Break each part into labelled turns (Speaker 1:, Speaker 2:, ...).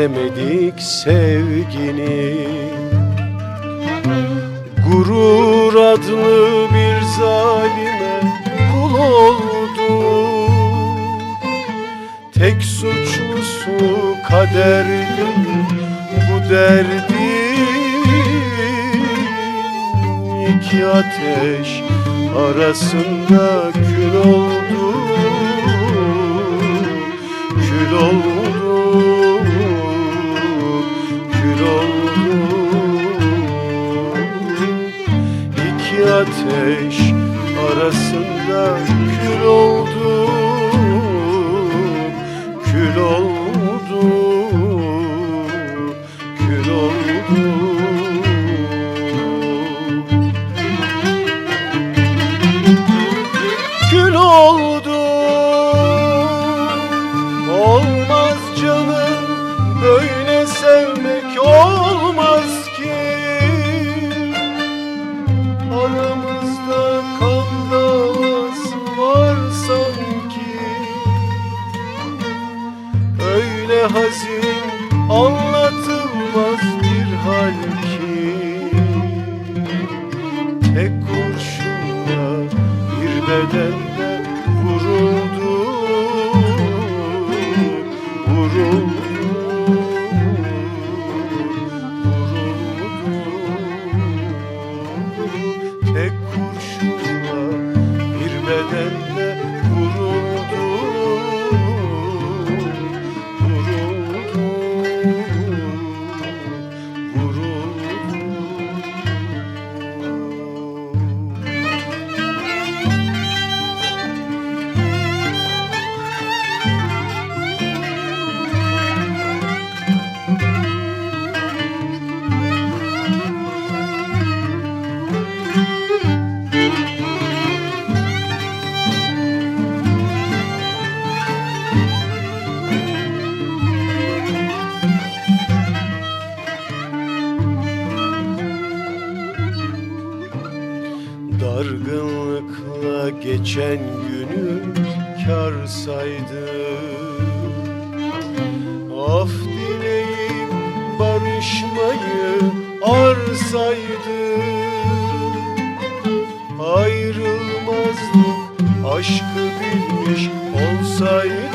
Speaker 1: bilemedik sevginin Gurur adlı bir zalime kul olduk Tek suçlusu kaderdi bu derdin iki ateş arasında kül oldu. Kül oldu arasında bir hal ki Tek kurşunla bir bedende Dargınlıkla geçen günü kar saydı. Af dileyip barışmayı arsaydı Ayrılmazdık aşkı bilmiş olsaydık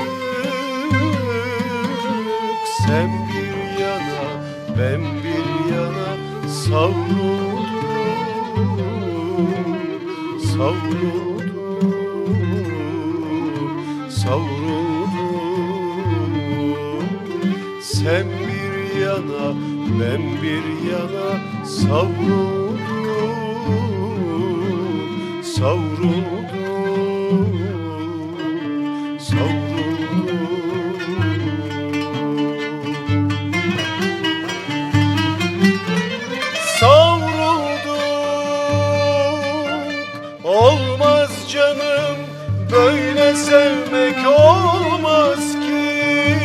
Speaker 1: Sen bir yana ben bir yana savrulduk Savrulduk Savrulduk Sen bir yana ben bir yana savrulduk Savrulduk Böyle sevmek olmaz ki.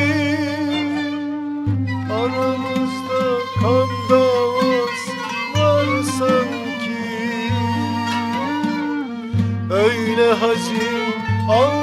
Speaker 1: Aramızda kan davası var sanki. Öyle hazin anlatılmaz